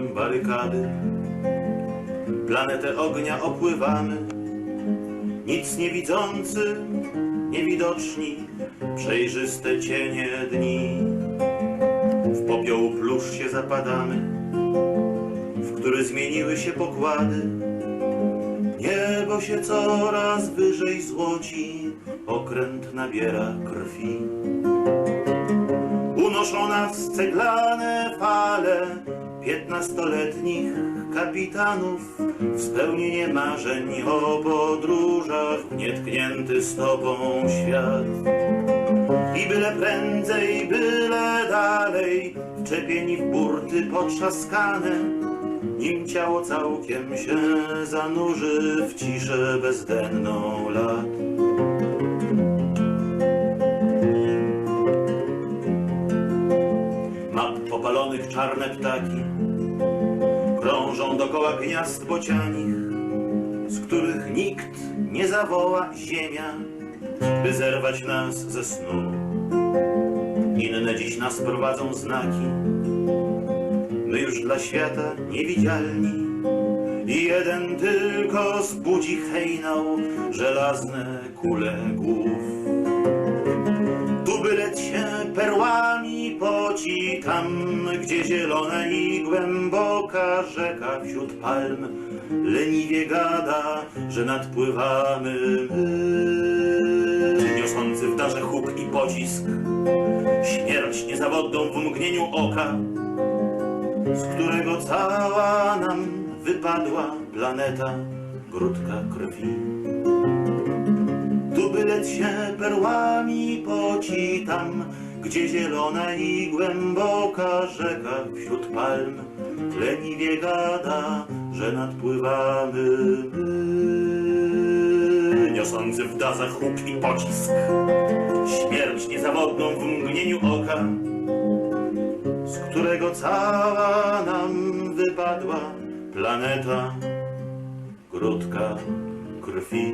Napoleonem barykady. Planetę ognia opływamy, nic nie widzący, niewidoczni, przejrzyste cienie dni. W popioł plusz się zapadamy, w który zmieniły się pokłady. Niebo się coraz wyżej złoci, okręt nabiera krwi. Unoszą nas ceglane fale piętnastoletnich kapitanów w spełnienie marzeń o podróżach w nietknięty stopą świat. I byle prędzej, byle dalej, wczepieni w burty potrzaskane, nim ciało całkiem się zanurzy w ciszę bezdenną lat. Map popalonych czarne ptaki krążą dokoła gniazd bocianich, z których nikt nie zawoła ziemia, by zerwać nas ze snu. Inne dziś nas prowadzą znaki, my już dla świata niewidzialni. I jeden tylko zbudzi hejnał żelazne kule głów. Tam gdzie zielona i głęboka rzeka wśród palm leniwie gada, że nadpływamy my. Niosący w darze huk i pocisk, śmierć niezawodną w mgnieniu oka, z którego cała nam wypadła planeta, grudka krwi. Tu byle się perłami poci tam, gdzie zielona i głęboka rzeka wśród palm leniwie gada, że nadpływamy my. Niosący w dazach huk i pocisk, śmierć niezawodną w mgnieniu oka, z którego cała nam wypadła planeta, grudka krwi.